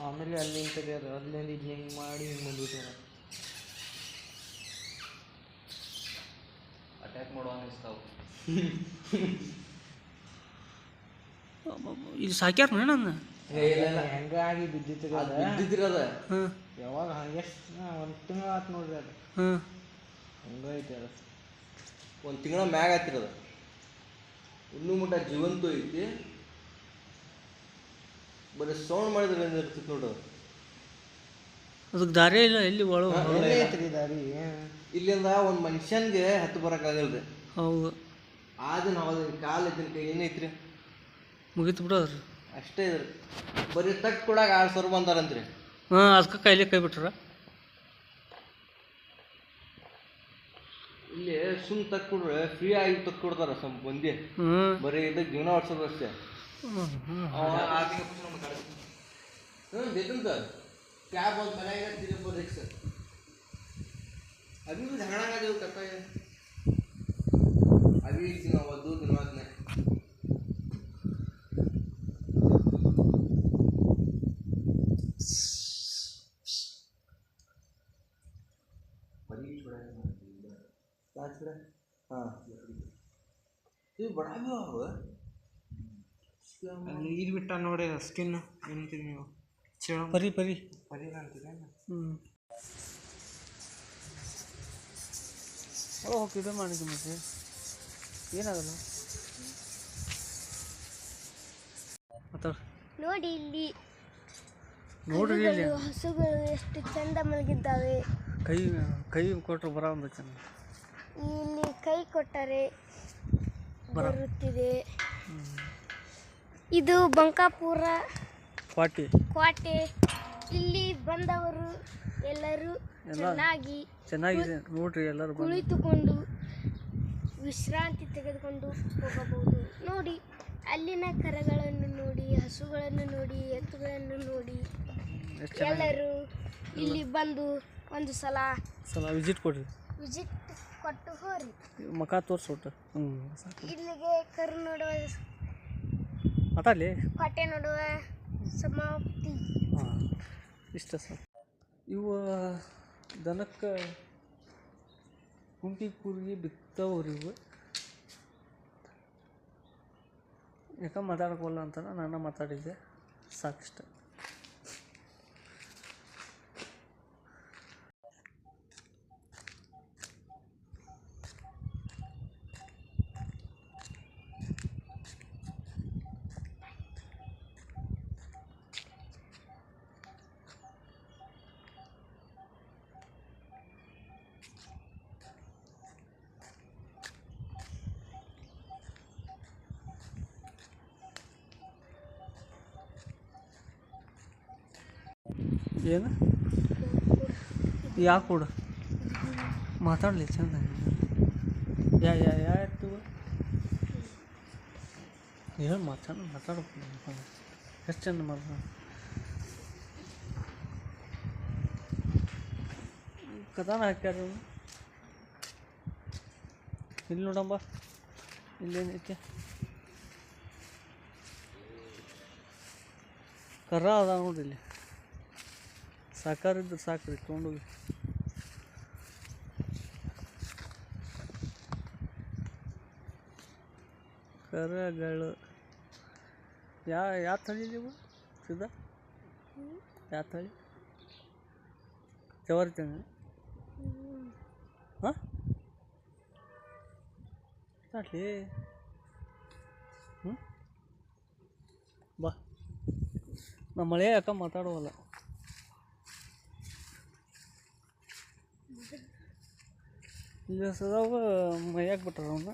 ಆಮೇಲೆ ಅಲ್ಲಿ ಅದು. ಅಲ್ಲಿಂದ ಇದು ಹಿಂಗೆ ಮಾಡಿ ಹಿಂಗೆ ಬಂದ್ಬಿಟ್ಟಾರ ಅಟ್ಯಾಕ್ ಮಾಡೋ ಅನಿಸ್ತಾವು ಇದು ಸಾಕ್ಯಾರ ನನ್ನ ಹೆಂಗಾಗಿ ಬಿದ್ದಿತ್ತು ಅದು ಬಿದ್ದಿದ್ರದ ಹಾಂ ಯಾವಾಗ? ಹಂಗೆ ಒಂದು ತಿಂಗಳು ಆತು ನೋಡ್ರಿ ಅದು. ಹ್ಮ್. ಹಂಗೈತೆ ಅದು? ಒಂದು ತಿಂಗಳ ಮ್ಯಾಗ ಹತ್ತಿರದ ಇನ್ನೂ ಮುಟ್ಟ ಜೀವಂತು ಐತಿ. ಬರೀ ಸೌಂಡ್ ಮಾಡಿದ್ರೆ ಏನಿರ್ತೈತಿ ನೋಡು. ಅದಕ್ಕೆ ದಾರಿ ಇಲ್ಲ ಎಲ್ಲಿ ಒಳಗೆ ಐತ್ರಿ ದಾರಿ? ಇಲ್ಲಿಂದ ಒಂದು ಮನುಷ್ಯನ್ಗೆ ಹತ್ತು ಬರೋಕ್ಕಾಗಲ್ರಿ ಹೌದು. ಆದಿನ ಹೌದು ಕಾಲು ಇದ್ದಿನ ಕೈ ಏನೈತ್ರಿ ಮುಗಿತು ಬಿಡೋದ್ರಿ. ಅಷ್ಟೇ ಇದ್ರಿ. ಬರೀ ತಕ್ಕ ಕೊಡಾಗ ಆರು ಸಾವಿರ ಬಂದಾರಂತ್ರಿ. ಹಾಂ ಅದಕ್ಕೆ ಕೈಲಿ ಕೈ ಬಿಟ್ರ ಇಲ್ಲಿ ಸುಮ್ ತಕ್ಕೊಡ್ರೆ ಫ್ರೀ ಆಗಿ ತಕ್ಕೊಡ್ತಾರ ಸ್ವಲ್ಪ ಮಂದಿ. ಬರೀ ಇದು ಜೀವನ ಆಡ್ಸೋದು ಅಷ್ಟೇ ಹ್ಞೂ ಬೇಕಂತ ಕ್ಯಾಬ್ ಒಂದು ಮನೆಯಾಗ ತಿರುಗಿ ಬರ್ರಿ ಸರ್ ಅದು ಜಗಳ ಹಾಕಿದ್ರೆ ಹಾಂ ಇವು ಬಡಾವಿ ಅವ ಇಲ್ಲಿ ಬಿಟ್ಟ ನೋಡಿ ಸ್ಕಿನ್ ಏನಂತೀರಿ ನೀವು ಚೇಳ ಪರಿ ಪರಿ ಪರಿ ಅಂತೀರಿ ಹ್ಞೂ ಓ ಹೋಗಿ ಇದು ಮಾಡಿದ್ವಿ ಮತ್ತೆ ಏನಾಗಲ್ಲ ನೋಡಿ ಇಲ್ಲಿ ನೋಡ್ರಿ ಹಸುಗಳು ಎಷ್ಟು ಚಂದ ಮಲಗಿದ್ದಾವೆ ಕೈ ಕೈ ಕೊಟ್ಟರು ಬರೋ ಒಂದು ಚೆಂದ ಇಲ್ಲಿ ಕೈ ಕೊಟ್ಟರೆ ಬರುತ್ತಿದೆ. ಇದು ಬಂಕಾಪುರ ಕ್ವಾಟೆ. ಕೋಟೆ ಇಲ್ಲಿ ಬಂದವರು ಎಲ್ಲರೂ ಚೆನ್ನಾಗಿ ಚೆನ್ನಾಗಿ ನೋಡ್ರಿ ಎಲ್ಲರೂ ಕುಳಿತುಕೊಂಡು ವಿಶ್ರಾಂತಿ ತೆಗೆದುಕೊಂಡು ಹೋಗಬಹುದು. ನೋಡಿ ಅಲ್ಲಿನ ಕರಗಳನ್ನು ನೋಡಿ ಹಸುಗಳನ್ನು ನೋಡಿ ಎತ್ತುಗಳನ್ನು ನೋಡಿ. ಎಲ್ಲರೂ ಇಲ್ಲಿ ಬಂದು ಒಂದು ಸಲ ಸಲ ವಿಸಿಟ್ ಕೊಡ್ರಿ. ವಿಸಿಟ್ ಕೊಟ್ಟು ಹೋರಿ. ಮಕ ತೋರಿಸ್ಬಿಟ್ಟು ಹ್ಞೂ ಇಲ್ಲಿಗೆ ಕರು ನೋಡುವ. ಮಾತಾಡಲಿ ಹೊಟ್ಟೆ ನೋಡುವ. ಸಮಾಪ್ತಿ. ಹಾಂ ಇಷ್ಟ ಸರ್ ಇವು ದನಕ್ಕೆ ಕುಂಟಿ ಕೂರ್ಗಿ ಬಿತ್ತವ್ರಿ ಇವು. ಯಾಕೆ ಮಾತಾಡೋಕ್ಕಲ್ಲ ಅಂತ ನಾನು ಮಾತಾಡಿದ್ದೆ. ಸಾಕಿಷ್ಟ. ಏನು? ಯಾಕೆ ಕೊಡು? ಮಾತಾಡಲಿ, ಚಂದ. ಯಾ ಯಾ ಯಾ, ಎತ್ತು? ಏನು ಮಾತಾಡ ಮಾತಾಡ್ಬೇಕು ಎಷ್ಟು ಚಂದ ಮಾತಾಡ ಕದಾನ ಹಾಕ್ಯಾರ. ಇಲ್ಲಿ ನೋಡಂಬ ಇಲ್ಲೇನೈತೆ ಕರ್ರ ಅದ ನೋಡ್ರಿ ಇಲ್ಲಿ. ಸಾಕಾರ ಇದ್ರೆ ಸಾಕ್ರಿ ತೊಗೊಂಡೋಗಿ ಕರಗಳು. ಯಾ, ಯಾವ ತಳಿ ನೀವು, ಸಿದ್ಧ? ಯಾವ ತಳಿ? ಜವಾರಿ ತಂಗ ಹಾಂ? ಸಾಟ್ಲಿ ಹ್ಞೂ ಬಾ. ನಮ್ಮ ಮಳೆ ಯಾಕ ಮಾತಾಡುವಲ್ಲ. ಈಗ ಸದಾವ ಮೈಯಾಗ ಬಿಟ್ಟಾರ ಅವನ್ನ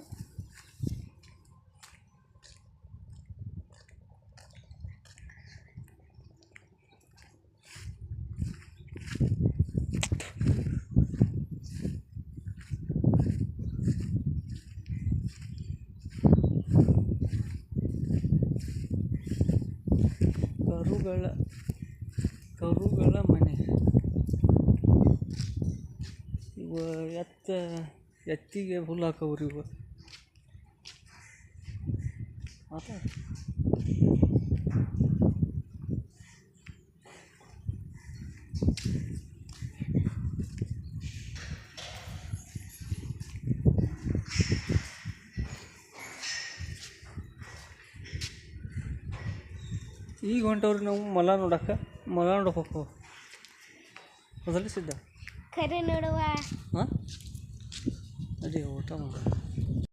ಕರುಗಳ ಕರುಗಳ ಎತ್ತ, ಎತ್ತಿಗೆ ಹುಲ್ಲು ರೀ ಇವು ಈಗ ಹೊಂಟವ್ರಿ ನಾವು ಮೊಲ ನೋಡಕ್ಕೆ, ಮಲ ನೋಡಕ್ಕೆ ಹೋಗ್ತೇವೆ ಮೊದಲೇ ಸಿದ್ಧ. ಕರೆ ನೋಡುವ. ಹಾಂ? ಅದೇ ಊಟ ಮಾಡ